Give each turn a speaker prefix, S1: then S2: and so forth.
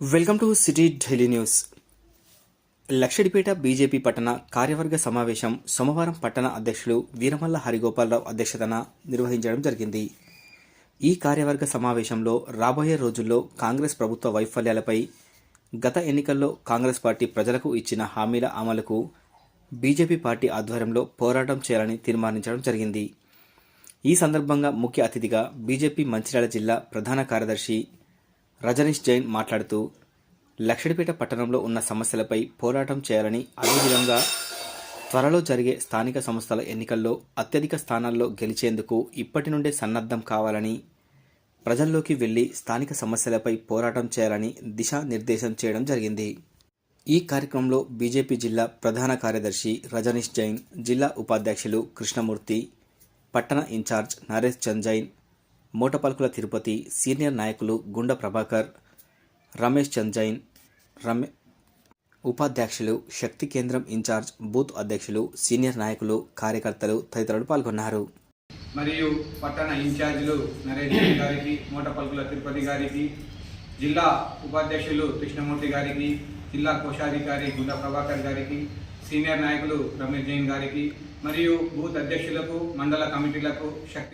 S1: Welcome to city Delhi news. Luxettipet BJP పట్టణ కార్యవర్గ సమావేశం సోమవారం పట్టణ అధ్యక్షులు వీరమల్ల హరిగోపాలరావు అధ్యక్షతన నిర్వహించడం జరిగింది. ఈ కార్యవర్గ సమావేశంలో రాబోయే రోజుల్లో కాంగ్రెస్ ప్రభుత్వ వైఫల్యాలపై గత ఎన్నికల్లో కాంగ్రెస్ పార్టీ ప్రజలకు ఇచ్చిన హామీల అమలుకు బీజేపీ పార్టీ ఆధ్వర్యంలో పోరాటం చేయాలని తీర్మానించడం జరిగింది. ఈ సందర్భంగా ముఖ్య అతిథిగా బీజేపీ మంచిర్యాల జిల్లా ప్రధాన కార్యదర్శి రజనీష్ జైన్ మాట్లాడుతూ లక్షడిపేట పట్టణంలో ఉన్న సమస్యలపై పోరాటం చేయాలని అదేవిధంగా త్వరలో జరిగే స్థానిక సంస్థల ఎన్నికల్లో అత్యధిక స్థానాల్లో గెలిచేందుకు ఇప్పటి నుండే సన్నద్ధం కావాలని ప్రజల్లోకి వెళ్ళి స్థానిక సమస్యలపై పోరాటం చేయాలని దిశానిర్దేశం చేయడం జరిగింది. ఈ కార్యక్రమంలో బీజేపీ జిల్లా ప్రధాన కార్యదర్శి రజనీష్ జైన్ జిల్లా ఉపాధ్యక్షులు కృష్ణమూర్తి పట్టణ ఇన్ఛార్జ్ నరేష్ చంద్ మూటపల్కుల తిరుపతి సీనియర్ నాయకులు గుండ ప్రభాకర్ రమేష్ చందైన్ రమే ఉపాధ్యక్షులు శక్తి కేంద్రం ఇన్ఛార్జ్ బూత్ అధ్యక్షులు సీనియర్ నాయకులు కార్యకర్తలు తదితరులు పాల్గొన్నారు.
S2: మరియు పట్టణ ఇన్ఛార్జీలు నరేష్ గారికి మూటపల్కుల తిరుపతి గారికి జిల్లా ఉపాధ్యక్షులు కృష్ణమూర్తి గారికి జిల్లా కోశాధికారి గుండా ప్రభాకర్ గారికి సీనియర్ నాయకులు రమేష్ జైన్ గారికి మరియు బూత్ అధ్యక్షులకు మండల కమిటీలకు శక్తి